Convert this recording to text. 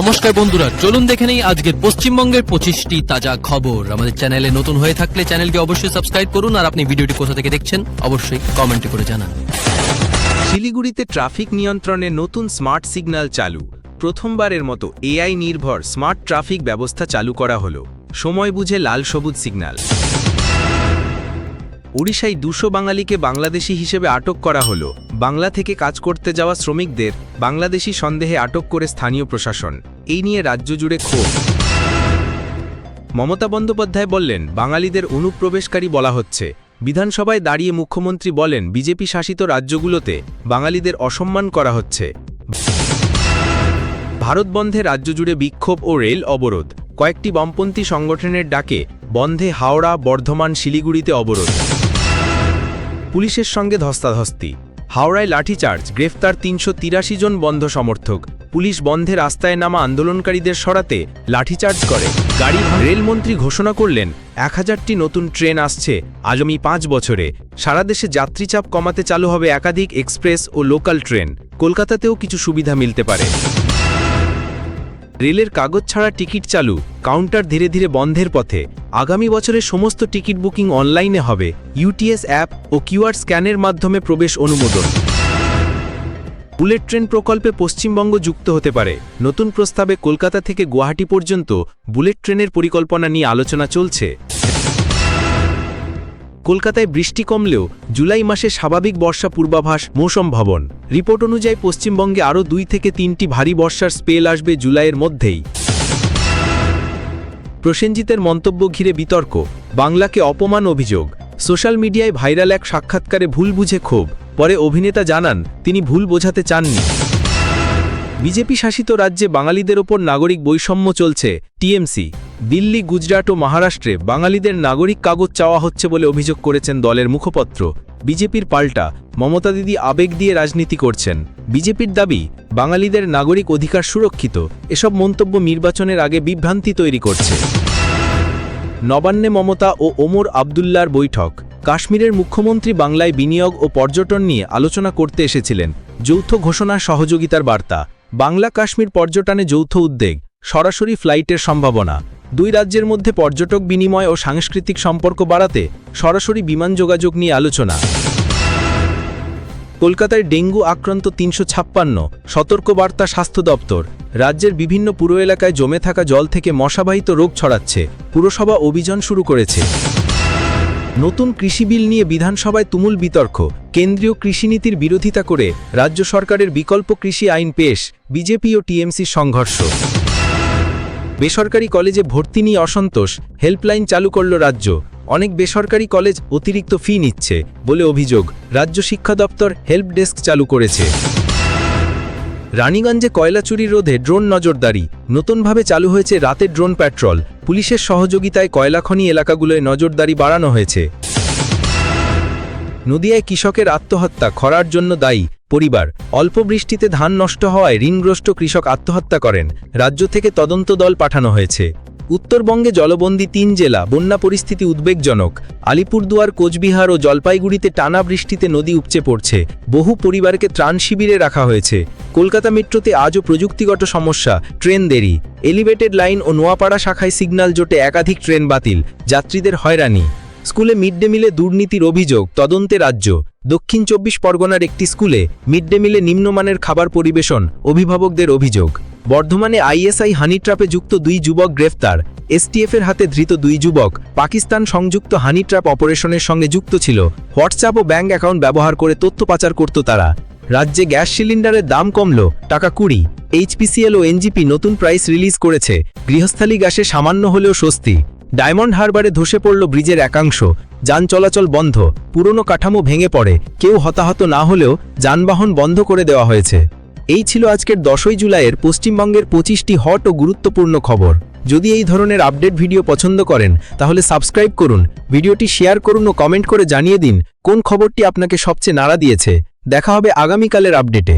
নমস্কার বন্ধুরা, চলুন দেখে নেই আজকের পশ্চিমবঙ্গের পঁচিশটি তাজা খবর। আমাদের চ্যানেলে নতুন হয়ে থাকলে চ্যানেলকে অবশ্যই সাবস্ক্রাইব করুন আর আপনি ভিডিওটি কোথা থেকে দেখছেন অবশ্যই কমেন্টে করে জানান। শিলিগুড়িতে ট্রাফিক নিয়ন্ত্রণে নতুন স্মার্ট সিগন্যাল চালু। প্রথমবারের মতো এআই নির্ভর স্মার্ট ট্রাফিক ব্যবস্থা চালু করা হলো। সময় বুঝে লাল সবুজ সিগন্যাল। ওড়িশায় দুশো বাঙালিকে বাংলাদেশি হিসেবে আটক করা হলো। বাংলা থেকে কাজ করতে যাওয়া শ্রমিকদের বাংলাদেশি সন্দেহে আটক করে স্থানীয় প্রশাসন। এই নিয়ে রাজ্য জুড়ে ক্ষোভ। মমতা বন্দ্যোপাধ্যায় বললেন, বাঙালিদের অনুপ্রবেশকারী বলা হচ্ছে। বিধানসভায় দাঁড়িয়ে মুখ্যমন্ত্রী বলেন, বিজেপি শাসিত রাজ্যগুলোতে বাঙালিদের অসম্মান করা হচ্ছে। ভারত বন্ধে রাজ্য জুড়ে বিক্ষোভ ও রেল অবরোধ। কয়েকটি বামপন্থী সংগঠনের ডাকে বন্ধে হাওড়া, বর্ধমান, শিলিগুড়িতে অবরোধ। পুলিশের সঙ্গে ধস্তাধস্তি। হাওড়ায় লাঠিচার্জ, গ্রেফতার তিনশো তিরাশি জন বন্ধ সমর্থক। পুলিশ বন্ধে রাস্তায় নামা আন্দোলনকারীদের সরাতে লাঠিচার্জ করে। গাড়ি রেলমন্ত্রী ঘোষণা করলেন, এক হাজারটি নতুন ট্রেন আসছে আগামী পাঁচ বছরে। সারা দেশে যাত্রীচাপ কমাতে চালু হবে একাধিক এক্সপ্রেস ও লোকাল ট্রেন। কলকাতাতেও কিছু সুবিধা মিলতে পারে। রেলের কাগজ ছাড়া টিকিট চালু, কাউন্টার ধীরে ধীরে বন্ধের পথে। আগামী বছরে সমস্ত টিকিট বুকিং অনলাইনে হবে। ইউটিএস অ্যাপ ও কিউআর স্ক্যানের মাধ্যমে প্রবেশ অনুমোদন। বুলেট ট্রেন প্রকল্পে পশ্চিমবঙ্গ যুক্ত হতে পারে। নতুন প্রস্তাবে কলকাতা থেকে গুয়াহাটি পর্যন্ত বুলেট ট্রেনের পরিকল্পনা নিয়ে আলোচনা চলছে। কলকাতায় বৃষ্টি কমলেও জুলাই মাসে স্বাভাবিক বর্ষা পূর্বাভাস মৌসম ভবন। রিপোর্ট অনুযায়ী পশ্চিমবঙ্গে আরও দুই থেকে তিনটি ভারী বর্ষার স্পেল আসবে জুলাইয়ের মধ্যেই। প্রসেনজিতের মন্তব্য ঘিরে বিতর্ক, বাংলাকে অপমান অভিযোগ। সোশ্যাল মিডিয়ায় ভাইরাল এক সাক্ষাৎকারে ভুল বুঝে ক্ষোভ, পরে অভিনেতা জানান, তিনি ভুল বোঝাতে চাননি। বিজেপি শাসিত রাজ্যে বাঙালিদের ওপর নাগরিক বৈষম্য চলছে, টিএমসি। দিল্লি, গুজরাট ও মহারাষ্ট্রে বাঙালিদের নাগরিক কাগজ চাওয়া হচ্ছে বলে অভিযোগ করেছেন দলের মুখপত্র। বিজেপির পাল্টা, মমতা দিদি আবেগ দিয়ে রাজনীতি করছেন। বিজেপির দাবি, বাঙালিদের নাগরিক অধিকার সুরক্ষিত, এসব মন্তব্য নির্বাচনের আগে বিভ্রান্তি তৈরি করছে। নবান্নে মমতা ও ওমর আবদুল্লার বৈঠক। কাশ্মীরের মুখ্যমন্ত্রী বাংলায় বিনিয়োগ ও পর্যটন নিয়ে আলোচনা করতে এসেছিলেন। যৌথ ঘোষণা সহযোগিতার বার্তা। বাংলা কাশ্মীর পর্যটনে যৌথ উদ্বেগ, সরাসরি ফ্লাইটের সম্ভাবনা। দুই রাজ্যের মধ্যে পর্যটক বিনিময় ও সাংস্কৃতিক সম্পর্ক বাড়াতে সরাসরি বিমান যোগাযোগ নিয়ে আলোচনা। কলকাতায় ডেঙ্গু আক্রান্ত তিনশো ছাপ্পান্ন, সতর্কবার্তা স্বাস্থ্য দপ্তর। রাজ্যের বিভিন্ন পুর এলাকায় জমে থাকা জল থেকে মশাবাহিত রোগ ছড়াচ্ছে। পুরসভা অভিযান শুরু করেছে। নতুন কৃষি বিল নিয়ে বিধানসভায় তুমুল বিতর্ক। কেন্দ্রীয় কৃষিনীতির বিরোধিতা করে রাজ্য সরকারের বিকল্প কৃষি আইন পেশ বিজেপি ও টিএমসির সংঘর্ষ। বেসরকারি কলেজে ভর্তি নিয়ে অসন্তোষ, হেল্পলাইন চালু করল রাজ্য। অনেক বেসরকারি কলেজ অতিরিক্ত ফি নিচ্ছে বলে অভিযোগ রাজ্য শিক্ষা দপ্তর হেল্প ডেস্ক চালু করেছে। রানীগঞ্জে কয়লা চুরি রোধে ড্রোন নজরদারি। নতুনভাবে চালু হয়েছে রাতে ড্রোন প্যাট্রোল। পুলিশের সহযোগিতায় কয়লাখনি এলাকাগুলোয় নজরদারি বাড়ানো হয়েছে। নদিয়ায় কৃষকের আত্মহত্যা, খরার জন্য দায়ী, পরিবার। অল্প বৃষ্টিতে ধান নষ্ট হওয়ায় ঋণগ্রস্ত কৃষক আত্মহত্যা করেন। রাজ্য থেকে তদন্ত দল পাঠানো হয়েছে। উত্তরবঙ্গে জলবন্দী তিন জেলা, বন্যা পরিস্থিতি উদ্বেগজনক। আলিপুরদুয়ার, কোচবিহার ও জলপাইগুড়িতে টানা বৃষ্টিতে নদী উপচে পড়ছে। বহু পরিবারকে ত্রাণ শিবিরে রাখা হয়েছে। কলকাতা মেট্রোতে আজও প্রযুক্তিগত সমস্যা, ট্রেন দেরি। এলিভেটেড লাইন ও নোয়াপাড়া শাখায় সিগন্যাল জোটে একাধিক ট্রেন বাতিল। যাত্রীদের হয়রানি। স্কুলে মিড ডে মিলে দুর্নীতির অভিযোগ, তদন্তে রাজ্য। দক্ষিণ চব্বিশ পরগনার একটি স্কুলে মিড ডে মিলে নিম্নমানের খাবার পরিবেশন, অভিভাবকদের অভিযোগ। বর্ধমানে আইএসআই হানি ট্রাপে যুক্ত দুই যুবক গ্রেফতার। এসটিএফের হাতে ধৃত দুই যুবক পাকিস্তান সংযুক্ত হানি ট্র্যাপ অপারেশনের সঙ্গে যুক্ত ছিল। হোয়াটসঅ্যাপ ও ব্যাঙ্ক অ্যাকাউন্ট ব্যবহার করে তথ্য পাচার করত তারা। রাজ্যে গ্যাস সিলিন্ডারের দাম কমল, টাকা কুড়ি। এইচপিসিএল ও এনজিপি নতুন প্রাইস রিলিজ করেছে। গৃহস্থালী গ্যাসে সামান্য হলেও স্বস্তি। ডায়মন্ড হারবারে ধসে পড়ল ব্রিজের একাংশ। যান চলাচল বন্ধ। পুরনো কাঠামো ভেঙে পড়ে। কেউ হতাহত না হলেও যানবাহন বন্ধ করে দেওয়া হয়েছে। এই ছিল আজকের দশই জুলাইয়ের পশ্চিমবঙ্গের পঁচিশটি হট ও গুরুত্বপূর্ণ খবর। যদি এই ধরনের আপডেট ভিডিও পছন্দ করেন, তাহলে সাবস্ক্রাইব করুন, ভিডিওটি শেয়ার করুন ও কমেন্ট করে জানিয়ে দিন কোন খবরটি আপনাকে সবচেয়ে নাড়া দিয়েছে। দেখা হবে আগামীকালের আপডেটে।